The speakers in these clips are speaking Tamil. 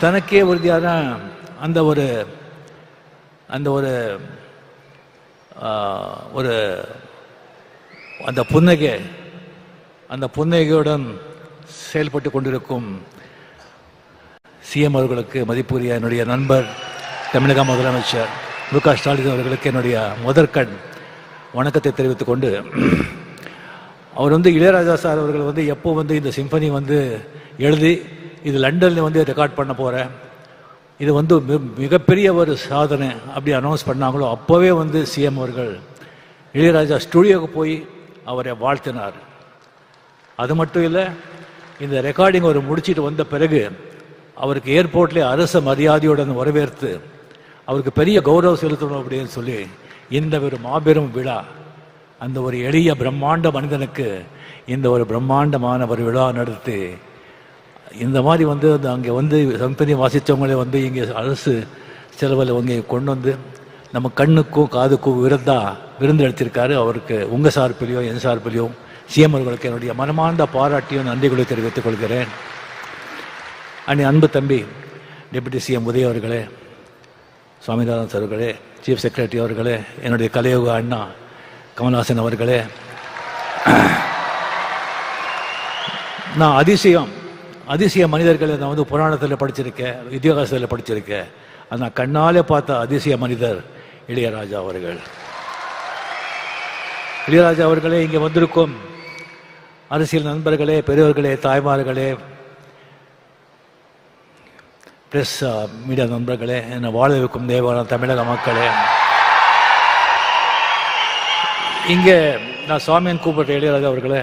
தனக்கே உறுதியான அந்த ஒரு அந்த ஒரு ஒரு அந்த புன்னகை அந்த புன்னகையுடன் செயல்பட்டு கொண்டிருக்கும் சிஎம் அவர்களுக்கு மதிப்புரிய என்னுடைய நண்பர் தமிழக முதலமைச்சர் மு க ஸ்டாலின் அவர்களுக்கு என்னுடைய முதற்கண் வணக்கத்தை தெரிவித்துக் கொண்டு அவர் வந்து இளையராஜா சார் அவர்கள் வந்து எப்போ வந்து இந்த சிம்பனி வந்து எழுதி இது லண்டனில் வந்து ரெக்கார்ட் பண்ண போகிறேன் இது வந்து மிகப்பெரிய ஒரு சாதனை அப்படி அனௌன்ஸ் பண்ணாங்களோ அப்போவே வந்து சிஎம் அவர்கள் இளையராஜா ஸ்டுடியோவுக்கு போய் அவரை வாழ்த்தினார். அது மட்டும் இல்லை இந்த ரெக்கார்டிங் அவர் முடிச்சிட்டு வந்த பிறகு அவருக்கு ஏர்போர்ட்லேயே அரச மரியாதையுடன் வரவேற்று அவருக்கு பெரிய கௌரவம் செலுத்தணும் அப்படின்னு சொல்லி இந்த ஒரு மாபெரும் விழா அந்த ஒரு எளிய பிரம்மாண்ட மனிதனுக்கு இந்த ஒரு பிரம்மாண்டமான ஒரு விழா நடத்தி இந்த மாதிரி வந்து அந்த அங்கே வந்து சம்பெனி வாசித்தவங்களே வந்து இங்கே அரசு செலவில் இங்கே கொண்டு வந்து நம்ம கண்ணுக்கும் காதுக்கும் விருந்தாக விருந்து எடுத்திருக்காரு. அவருக்கு உங்கள் சார்பிலையும் என் சார்பிலையும் சிஎம் அவர்களுக்கு என்னுடைய மனமார்ந்த பாராட்டியும் நன்றிகளை தெரிவித்துக் கொள்கிறேன். அண்ணி அன்பு தம்பி டெபுட்டி சிஎம் உதய அவர்களே சுவாமிநாதன் சார் அவர்களே சீஃப் செக்ரட்டரி அவர்களே என்னுடைய கலையோக அண்ணா கமல்ஹாசன் அவர்களே. நான் அதிசயம் அதிசய மனிதர்களை நான் வந்து புராணத்தில் படிச்சிருக்கேன் இதிகாசத்தில் படிச்சிருக்கேன் அது நான் கண்ணாலே பார்த்த அதிசய மனிதர் இளையராஜா அவர்கள். இளையராஜா அவர்களே இங்கே வந்திருக்கும் அரசியல் நண்பர்களே பெரியவர்களே தாய்மார்களே பிரஸ் மீடியா நண்பர்களே என்னை வாழ வைக்கும் தேவான தமிழக மக்களே. இங்கே நான் சுவாமியன் கூப்பிட்ட இளையராஜா அவர்களே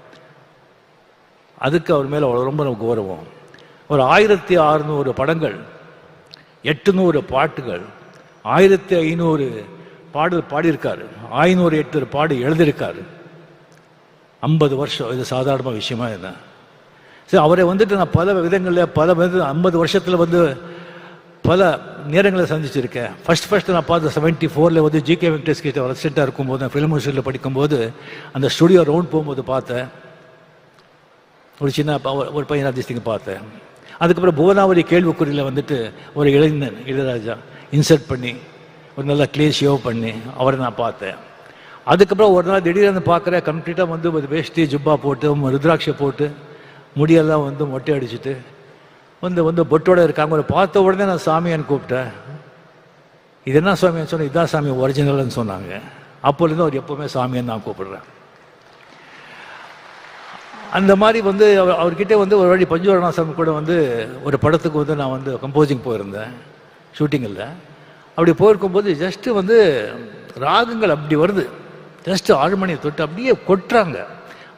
அதுக்கு அவர் மேலே அவ்வளோ ரொம்ப நமக்கு கௌரவம். ஒரு ஆயிரத்தி அறுநூறு படங்கள் எட்டுநூறு பாட்டுகள் ஆயிரத்தி ஐநூறு பாடல் பாடியிருக்காரு. ஐநூறு எட்டு பாடு எழுதியிருக்காரு. ஐம்பது வருஷம் இது சாதாரண விஷயமா என்ன? சரி அவரை வந்துட்டு நான் பல விதங்களில் பல வித ஐம்பது வருஷத்தில் வந்து பல நேரங்களை சந்திச்சிருக்கேன். ஃபர்ஸ்ட் ஃபர்ஸ்ட் நான் பார்த்த செவன்ட்டி ஃபோரில் வந்து ஜி கே வெங்கடேஷ் கிட்ட அசிஸ்டண்ட்டாக இருக்கும்போது நான் ஃபிலிம் யூனிவர்சிட்டியில் படிக்கும்போது அந்த ஸ்டுடியோ ரவுண்ட் போகும்போது பார்த்தேன். ஒரு சின்ன ப- ஒரு- ஒரு பையன் அதிர்ஷ்டிங்க பார்த்தேன். அதுக்கப்புறம் புவனாவளி கேள்விக்குறியில் வந்துட்டு ஒரு இளைஞன் இளையராஜா இன்சர்ட் பண்ணி ஒரு நல்ல க்ளே ஷேவ் பண்ணி அவரை நான் பார்த்தேன். அதுக்கப்புறம் ஒரு நாள் திடீர்னு பார்க்குறேன் கம்ப்ளீட்டாக வந்து ஒரு வேஷ்டி ஜுப்பா போட்டு ருத்ராட்சை போட்டு முடியெல்லாம் வந்து மொட்டை அடிச்சுட்டு வந்து வந்து பொட்டோட இருக்காங்க. ஒரு பார்த்த உடனே நான் சாமியான்னு கூப்பிட்டேன். இது என்ன சாமியான்னு சொன்னேன். இதான் சாமி ஒரிஜினல்னு சொன்னாங்க. அப்போலேருந்து அவர் எப்போவுமே சாமியான்னு நான் கூப்பிடுறேன். அந்த மாதிரி வந்து அவர் அவர்கிட்ட வந்து ஒரு வழி பஞ்சுவரணாசம் கூட வந்து ஒரு படத்துக்கு வந்து நான் வந்து கம்போசிங் போயிருந்தேன். ஷூட்டிங்கில் அப்படி போயிருக்கும்போது ஜஸ்ட்டு வந்து ராகங்கள் அப்படி வருது. ஜஸ்ட்டு ஆழ்மணியை தொட்டு அப்படியே கொட்டுறாங்க.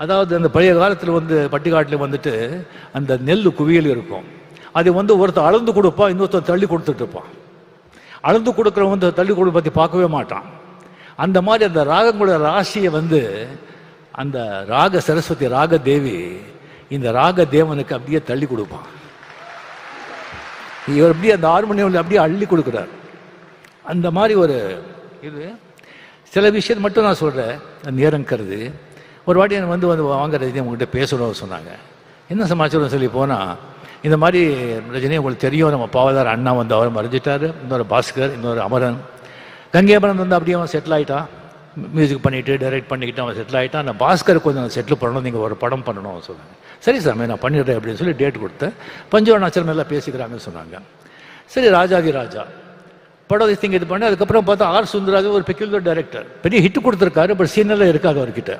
அதாவது அந்த பழைய காலத்தில் வந்து பட்டிக்காட்டில் வந்துட்டு அந்த நெல் குவியல் இருக்கும். அது வந்து ஒருத்தர் அளந்து கொடுப்பான் இன்னொருத்தர் தள்ளி கொடுத்துட்டு இருப்பான். அளந்து கொடுக்குறவன் வந்து தள்ளி கொடு பற்றி பார்க்கவே மாட்டான். அந்த மாதிரி அந்த ராகங்களோட ராசியை வந்து அந்த ராக சரஸ்வதி ராக தேவி இந்த ராக தேவனுக்கு அப்படியே தள்ளி கொடுப்பான். இவர் அப்படியே அந்த ஹார்மோனியம்ல அப்படியே அள்ளி கொடுக்குறார். அந்த மாதிரி ஒரு இது. சில விஷயம் மட்டும் நான் சொல்கிறேன் நேரம் கருது. ஒரு வாட்டி எனக்கு வந்து வந்து வாங்க ரஜினி உங்கள்கிட்ட பேசணும்னு சொன்னாங்க. என்ன சமாச்சாரம் சொல்லி போனால் இந்த மாதிரி ரஜினி உங்களுக்கு தெரியும். நம்ம பாவதார் அண்ணா வந்து அவர் மறைஞ்சிட்டாரு. இன்னொரு பாஸ்கர் இன்னொரு அமரன். கங்கேபரன் வந்து அப்படியே அவன் செட்டில் ஆகிட்டான் மியூசிக் பண்ணிவிட்டு டைரக்ட் பண்ணிக்கிட்டு அவன் செட்டில் ஆகிட்டான் அந்த பாஸ்கர் கொஞ்சம் செட்டில் பண்ணணும். நீங்கள் ஒரு படம் பண்ணணும் சொன்னாங்க. சரி சாமி நான் பண்ணிடுறேன் அப்படின்னு சொல்லி டேட் கொடுத்தேன். பஞ்சவர்ணாச்சலம் எல்லாம் பேசிக்கிறாங்கன்னு சொன்னாங்க. சரி ராஜாதி ராஜா. படம் திங்க இது பண்ணி அதுக்கப்புறம் பார்த்தா ஆர் சுந்தராஜ் ஒரு பெக்யூலர் டைரக்டர் பெரிய ஹிட் கொடுத்துருக்காரு பட் சீனெல்லாம் இருக்காது அவர்கிட்ட.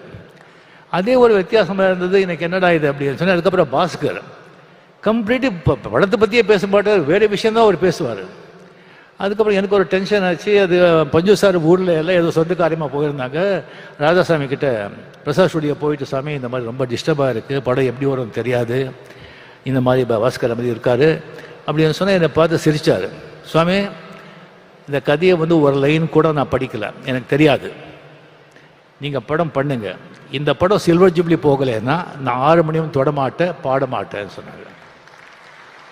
அதே ஒரு வித்தியாசமாக இருந்தது எனக்கு என்னடா இது அப்படின்னு சொன்னேன். அதுக்கப்புறம் பாஸ்கர். கம்ப்ளீட்டு படத்தை பற்றியே பேச மாட்டார் வேறு விஷயந்தான் அவர் பேசுவார். அதுக்கப்புறம் எனக்கு ஒரு டென்ஷன் ஆச்சு. அது பஞ்சு சார் ஊரில் எல்லாம் ஏதோ சொந்த காரியமாக போயிருந்தாங்க. ராதாசாமி கிட்ட பிரசாத் ஸ்டுடியோ போயிட்டு சாமி இந்த மாதிரி ரொம்ப டிஸ்டர்பாக இருக்குது படம் எப்படி வரும்னு தெரியாது. இந்த மாதிரி ப- பாஸ்கர் மாதிரி இருக்கார். அப்படின்னு சொன்னால் என்னை பார்த்து சிரித்தார் சுவாமி இந்த கதையை வந்து ஒரு லைன் கூட நான் படிக்கலை. எனக்கு தெரியாது. நீங்கள் படம் பண்ணுங்க. இந்த படம் சில்வர் ஜூப்ளி போகலைன்னா நான் ஆறு மணியும் தொடமாட்டேன் பாடமாட்டேன்னு சொன்னாங்க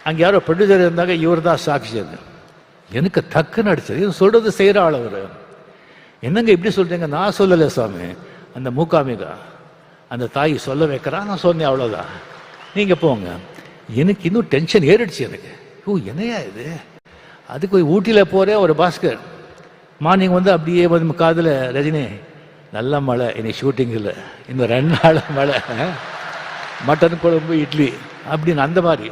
அங்கே யாரோ ப்ரொடியூசர் இருந்தாங்க இவர் தான் சாட்சி அது. எனக்கு தக்குன்னு அடிச்சது. இது சொல்றது செய்கிற அவர். என்னங்க இப்படி சொல்றீங்க? நான் சொல்லலை சுவாமி அந்த மூக்காமிகா அந்த தாய் சொல்ல வைக்கிறா நான் சொன்னேன் அவ்வளோதான் நீங்கள் போங்க. எனக்கு இன்னும் டென்ஷன் ஏறிடுச்சு எனக்கு. ஓ என்னையா இது? அதுக்கு போய் ஊட்டியில் போகிறேன் ஒரு பாஸ்கர். மார்னிங் வந்து அப்படியே வந்து காதில் ரஜினி நல்ல மழை. இன்னைக்கு ஷூட்டிங் இல்லை. இன்னும் ரெண்டு நாள் மழை. மட்டன் குழம்பு இட்லி. அப்படின்னு அந்த மாதிரி.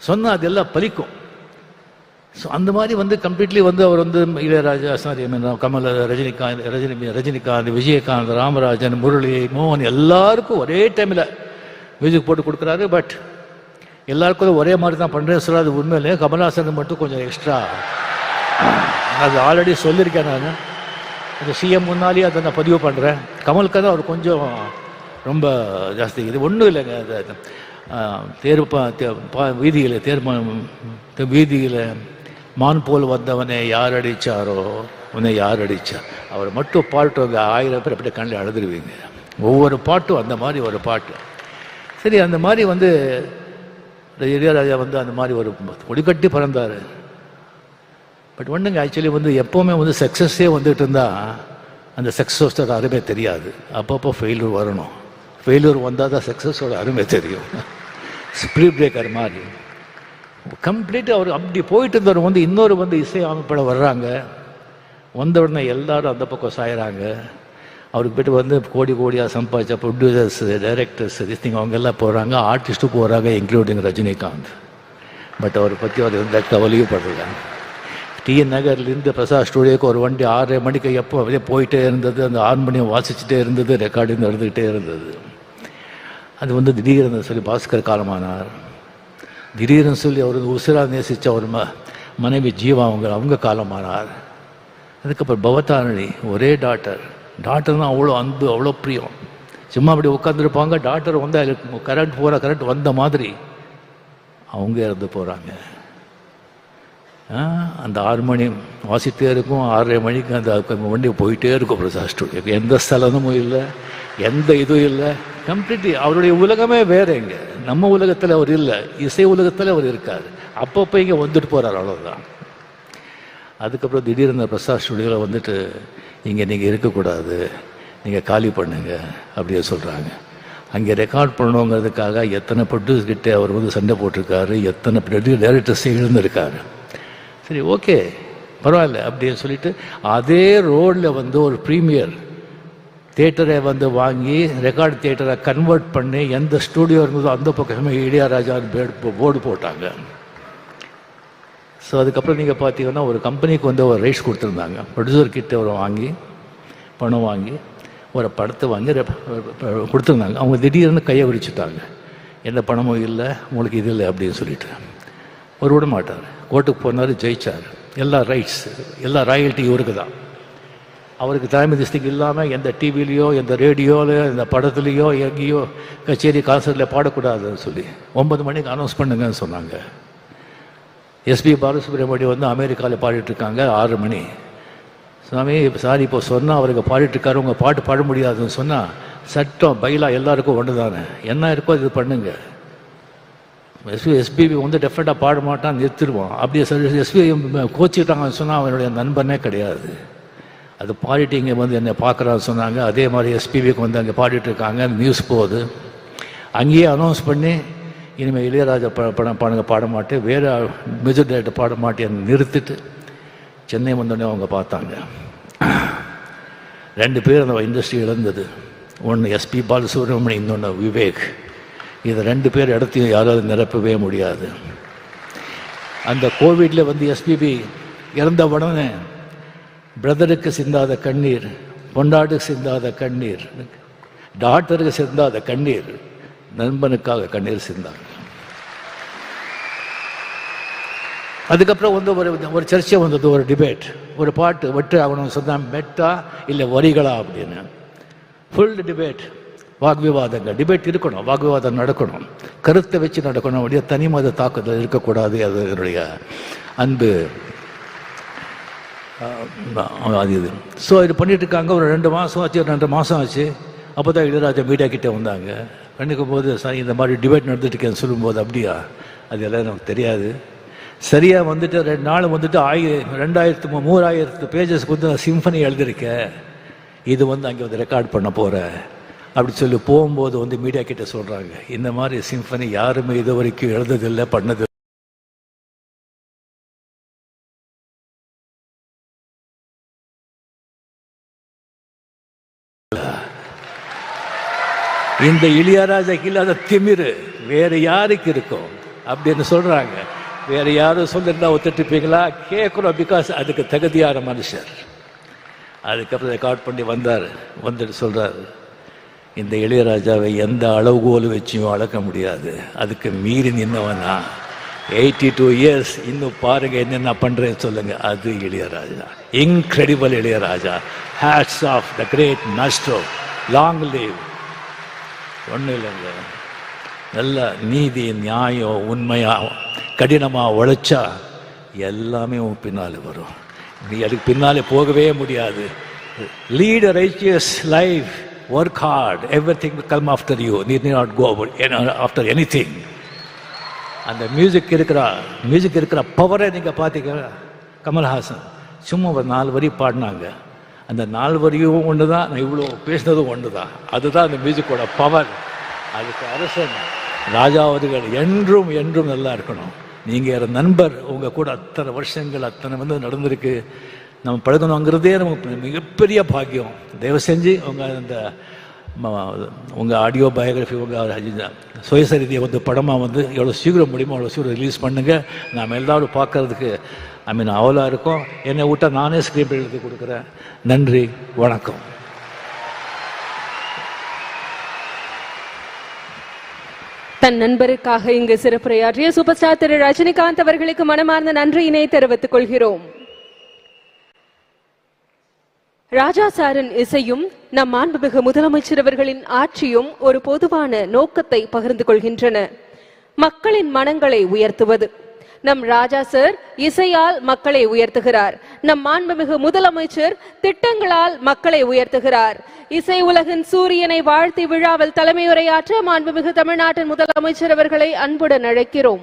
சொன்னால் அதெல்லாம் பலிக்கும். ஸோ அந்த மாதிரி வந்து கம்ப்ளீட்லி வந்து அவர் வந்து இளையராஜா சாரி கமல் ரஜினிகாந்த் ரஜினி ரஜினிகாந்த் விஜயகாந்த் ராமராஜன் முரளி மோகன் எல்லாருக்கும் ஒரே டைமில் மியூசிக் போட்டு கொடுக்குறாரு. பட் எல்லாருக்கும் ஒரே மாதிரி தான் பண்ணுறேன் சொல்ல அது உண்மையிலே கமல்ஹாசன் மட்டும் கொஞ்சம் எக்ஸ்ட்ரா அது ஆல்ரெடி சொல்லியிருக்கேன் நான். அந்த சிஎம் முன்னாலேயே அதை நான் பதிவு பண்ணுறேன் கமலுக்கு தான் அவர் கொஞ்சம் ரொம்ப ஜாஸ்தி. இது ஒன்றும் இல்லைங்க. அது அது, தேர் பா பா- வீதியில் தேர் தே- வீதியில் மான் போல் வந்தவனை யார் அடித்தாரோ உன்னை யார் அடித்தார் அவர் மட்டும் பாட்டு ஆயிரம் பேர் அப்படியே கண்ணில் அழுதுருவீங்க. ஒவ்வொரு பாட்டும் அந்த மாதிரி ஒரு பாட்டு. சரி அந்த மாதிரி வந்து இளையராஜா வந்து அந்த மாதிரி ஒரு கொடிக்கட்டி பிறந்தார். பட் ஒன்றுங்க ஆக்சுவலி வந்து எப்போவுமே வந்து சக்ஸஸே வந்துட்டு இருந்தால் அந்த சக்ஸஸ் அருமை தெரியாது. அப்பப்போ ஃபெயிலு வரணும். ஃபெயிலியர் வந்தால் தான் சக்ஸஸோட அருமை தெரியும். ஸ்ப்ரீ பிரேக்கர் மாதிரி. கம்ப்ளீட்டாக அவர் அப்படி போயிட்டு இருந்தவர் வந்து இன்னொரு வந்து இசை அமைப்பில் வர்றாங்க. வந்த உடனே எல்லாரும் அந்த பக்கம் சாயிறாங்க. அவருக்கு போய்ட்டு வந்து கோடி கோடியாக சம்பாதிச்ச ப்ரொடியூசர்ஸ் டைரக்டர்ஸ் திங் அவங்க எல்லாம் போகிறாங்க ஆர்டிஸ்ட்டும் போகிறாங்க இன்க்ளூடிங் ரஜினிகாந்த். பட் அவரை பற்றி அவர் எந்த கவலையும் படல. டிஎன் நகர்லேருந்து பிரசாத் ஸ்டூடியோக்கு ஒரு வண்டி ஆறரை மணிக்கு எப்போ அப்படியே போயிட்டே இருந்தது. அந்த ஆறு மணியை வாசிச்சுட்டே இருந்தது. ரெக்கார்டிங் நடந்துக்கிட்டே இருந்தது. அது வந்து திடீர்னு சொல்லி பாஸ்கர் காலமானார். திடீர்னு சொல்லி அவர் உசிரா நேசித்த ஒரு ம மனைவி ஜீவா அவங்க அவங்க காலமானார். அதுக்கப்புறம் பவதாரணி ஒரே டாக்டர் டாக்டர்னா அவ்வளோ அன்பு அவ்வளோ பிரியம். சும்மா அப்படி உட்காந்துருப்பாங்க டாக்டர் வந்து கரண்ட் போகிற கரண்ட் வந்த மாதிரி அவங்க இறந்து போகிறாங்க அந்த ஆறு மணி வாசிட்டே இருக்கும் ஆறரை மணிக்கு அந்த வண்டி போயிட்டே இருக்கும் பிரசாத் ஸ்டுடியோக்கு. எந்த ஸ்தலமும் இல்லை எந்த இதுவும் இல்லை. கம்ப்ளீட்லி அவருடைய உலகமே வேற இங்கே. நம்ம உலகத்தில் அவர் இல்லை இசை உலகத்தில் அவர் இருக்கார். அப்பப்போ இங்கே வந்துட்டு போகிறார் அவ்வளோதான் அதுக்கப்புறம் திடீர்னு பிரசாத் ஸ்டுடியோவில் வந்துட்டு இங்கே நீங்கள் இருக்கக்கூடாது நீங்கள் காலி பண்ணுங்க அப்படியே சொல்கிறாங்க அங்கே ரெக்கார்ட் பண்ணணுங்கிறதுக்காக எத்தனை ப்ரொடியூஸ் கிட்டே அவர் வந்து சண்டை போட்டிருக்காரு எத்தனை டைரக்டர்ஸ் எழுந்திருக்காரு சரி ஓகே பரவாயில்ல அப்படின்னு சொல்லிட்டு அதே ரோடில் வந்து ஒரு ப்ரீமியர் தேட்டரை வந்து வாங்கி ரெக்கார்ட் தேட்டரை கன்வெர்ட் பண்ணி எந்த ஸ்டூடியோ இருந்ததோ அந்த பக்கமே இளையராஜா போர்டு போட்டாங்க. ஸோ அதுக்கப்புறம் நீங்கள் பார்த்தீங்கன்னா ஒரு கம்பெனிக்கு வந்து ஒரு ரைட்ஸ் கொடுத்துருந்தாங்க. ப்ரொடியூசர் கிட்ட ஒரு வாங்கி பணம் வாங்கி ஒரு படத்தை வாங்கி கொடுத்துருந்தாங்க. அவங்க திடீர்னு கையை விரிச்சுட்டாங்க. எந்த பணமும் இல்லை உங்களுக்கு இது இல்லை அப்படின்னு சொல்லிட்டு. ஒரு விட மாட்டார். கோர்ட்டுக்கு போனார் ஜெயிச்சார். எல்லா ரைட்ஸ் எல்லா ராயல்ட்டி இவருக்கு தான் அவருக்கு தலைமை திஸ்திக்கு இல்லாமல் எந்த டிவிலையோ எந்த ரேடியோலையோ எந்த படத்துலேயோ எங்கேயோ கச்சேரி கான்சர்ட்டில் பாடக்கூடாதுன்னு சொல்லி ஒன்பது மணிக்கு அனௌன்ஸ் பண்ணுங்கன்னு சொன்னாங்க. எஸ்பி பாலசுப்ரமணியம் வந்து அமெரிக்காவில் பாடிட்டுருக்காங்க ஆறு மணி. சாமி சாரி இப்போ சொன்னால் அவருக்கு பாடிட்டுருக்காரு உங்கள் பாட்டு பாட முடியாதுன்னு சொன்னால் சட்டம் பயிலாக எல்லாருக்கும் ஒன்று தானே என்ன இருக்கோ இது பண்ணுங்கள் எஸ்பி எஸ்பிபி வந்து டெஃபினட்டாக பாட மாட்டான் நிறுத்திடுவான். அப்படியே சரி எஸ்பி கோச்சிக்கிட்டாங்கன்னு சொன்னால் அவனுடைய நண்பனே கிடையாது. அது பாடிட்டு இங்கே வந்து என்னை பார்க்குறான்னு சொன்னாங்க. அதே மாதிரி எஸ்பிபிக்கு வந்து அங்கே பாடிட்டு இருக்காங்க நியூஸ் போகுது. அங்கேயே அனௌன்ஸ் பண்ணி இனிமேல் இளையராஜா ப படம் பாடுங்க பாட மாட்டேன். வேறு மியூசிக் டைரக்டர் பாட மாட்டேன்னு நிறுத்திட்டு சென்னை வந்தோடனே அவங்க பார்த்தாங்க. ரெண்டு பேர் அந்த இண்டஸ்ட்ரி இழந்தது ஒன்று எஸ்பி பாலசுப்ரமணியம் இன்னொன்று விவேக். இது ரெண்டு பேர் இடத்தையும் யாராவது நிரப்பவே முடியாது. அந்த கோவிட்ல வந்து எஸ்பிபி இறந்த உடனே பிரதருக்கு சிந்தாத கண்ணீர் பொண்டாட்டுக்கு சிந்தாத கண்ணீர் டாக்டருக்கு சிந்தாத கண்ணீர் நண்பனுக்காக கண்ணீர் சிந்தாங்க. அதுக்கப்புறம் வந்து ஒரு ஒரு சர்ச்சை வந்தது ஒரு டிபேட் ஒரு பாட்டு வெட்டு ஆகணும் சொன்னால் மெட்டா இல்லை வரிகளா அப்படின்னு. ஃபுல் டிபேட் வாக்விவாதங்கள் டிபேட் இருக்கணும் வாக்விவாதம் நடக்கணும். கருத்தை வச்சு நடக்கணும் அப்படியே தனி மத தாக்குதல் இருக்கக்கூடாது அது என்னுடைய அன்பு அது இது. ஸோ இது பண்ணிட்டு இருக்காங்க ஒரு ரெண்டு மாதம் ஆச்சு ரெண்டு மாதம் ஆச்சு. அப்போ தான் இளையராஜா மீடியா கிட்டே வந்தாங்க. கண்டுக்கும் போது சார் இந்த மாதிரி டிபேட் நடந்துட்டு இருக்கேன்னு சொல்லும்போது அப்படியா? அது எல்லாம் நமக்கு தெரியாது. சரியாக வந்துட்டு ரெண்டு நாள் வந்துட்டு ஆயி ரெண்டாயிரத்து மூணாயிரத்து பேஜஸ்க்கு வந்து நான் சிம்பனி எழுதியிருக்கேன். இது வந்து அங்கே வந்து ரெக்கார்ட் பண்ண போகிறேன் அப்படி சொல்லி போகும்போது வந்து மீடியா கிட்ட சொல்கிறாங்க இந்த மாதிரி சிம்பனி யாருமே இது வரைக்கும் எழுததில்லை பண்ணது இந்த இளையராஜாக்கு இல்லாத திமிரு வேற யாருக்கு இருக்கும் அப்படின்னு சொல்றாங்க. வேற யாரும் சொல்லிருந்தா ஒத்துட்டுப்பீங்களா கேட்குறோம் பிகாஸ் அதுக்கு தகுதியான மனுஷர். அதுக்கப்புறம் ரெக்கார்ட் பண்ணி வந்தார் வந்துட்டு சொல்றாரு. இந்த இளையராஜாவை எந்த அளவுகோல் வச்சும் அளக்க முடியாது. அதுக்கு மீறி நின்னவனா எயிட்டி டூ இயர்ஸ் இன்னும் பாருங்க என்னென்ன பண்றேன்னு சொல்லுங்க. அது Ilaiyaraaja. Incredible Ilaiyaraaja. Hats off the great மாஸ்டோ long live ஒன்றும் இல்லைங்க. நல்ல நீதி நியாயம் உண்மையா கடினமாக உழைச்சா எல்லாமே உன் பின்னால் வரும். நீ அதுக்கு பின்னாலே போகவே முடியாது. Lead righteous life work heart every thing come after you நீ not go after any thing அந்த மியூசிக் இருக்கிற மியூசிக் இருக்கிற பவரை நீங்கள் பார்த்தீங்க கமல்ஹாசன். சும்மா ஒரு நாலு வரி பாடினாங்க. அந்த நாலு வரியும் ஒன்று தான் நான் இவ்வளோ பேசினதும் ஒன்று தான் அதுதான் அந்த மியூசிக்கோட பவர் அதுக்கு அரசன் ராஜா அவர்கள் என்றும் என்றும் நல்லா இருக்கணும். நீங்கள் நண்பர் உங்கள் கூட அத்தனை வருஷங்கள் அத்தனை வந்து நடந்திருக்கு. நம்ம பழகணுங்கிறதே நமக்கு மிகப்பெரிய பாக்கியம். தயவு செஞ்சு உங்கள் அந்த உங்கள் ஆடியோ பயோகிராஃபி உங்கள் சுயசரிதியை வந்து படமாக வந்து எவ்வளோ சீக்கிரம் முடியுமோ அவ்வளோ சீக்கிரம் ரிலீஸ் பண்ணுங்கள் நாம் எல்லாரும் பார்க்கறதுக்கு ஐ மீன் அவலாக இருக்கும். என்னை விட்டால் நானே ஸ்கிரீன் எழுதி கொடுக்குறேன். நன்றி வணக்கம். தன் நண்பருக்காக இங்கு சிறப்புரையாற்றிய சூப்பர் ஸ்டார் திரு ரஜினிகாந்த் அவர்களுக்கு மனமார்ந்த நன்றியினை தெரிவித்துக் கொள்கிறோம். ராஜா சாரின் இசையும் நம் மாண்புமிகு முதலமைச்சர் அவர்களின் ஆட்சியும் ஒரு பொதுவான நோக்கத்தை பகிர்ந்து கொள்கின்றன. மக்களின் மனங்களை உயர்த்துவது. நம் ராஜா சார் இசையால் மக்களை உயர்த்துகிறார். நம் மாண்புமிகு முதலமைச்சர் திட்டங்களால் மக்களை உயர்த்துகிறார். இசை உலகின் சூரியனை வாழ்த்தி விழாவில் தலைமையுரையாற்ற மாண்புமிகு தமிழ்நாட்டின் முதலமைச்சர் அவர்களை அன்புடன் அழைக்கிறோம்.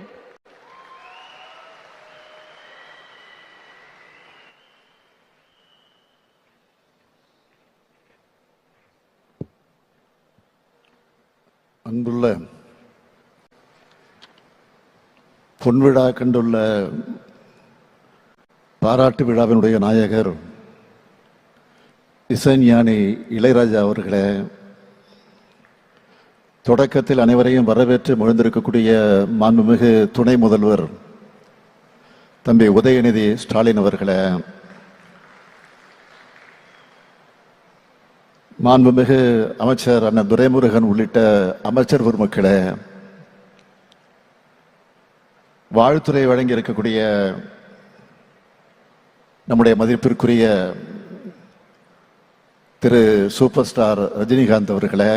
அன்புள்ள பொன்விழா கண்டுள்ள பாராட்டு விழாவினுடைய நாயகர் இசைஞானி இளையராஜா அவர்களே தொடக்கத்தில் அனைவரையும் வரவேற்று மொழிந்திருக்கக்கூடிய மாண்புமிகு துணை முதல்வர் தம்பி உதயநிதி ஸ்டாலின் அவர்களே மாண்புமிகு அமைச்சர் அண்ணன் துரைமுருகன் உள்ளிட்ட அமைச்சர் பெருமக்களே வாழ்த்துறை வழங்கி இருக்கக்கூடிய நம்முடைய மதிப்பிற்குரிய திரு சூப்பர் ஸ்டார் ரஜினிகாந்த் அவர்களே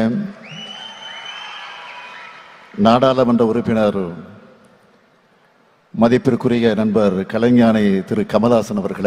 நாடாளுமன்ற உறுப்பினர் மதிப்பிற்குரிய நண்பர் கலைஞானி திரு கமலஹாசன் அவர்களே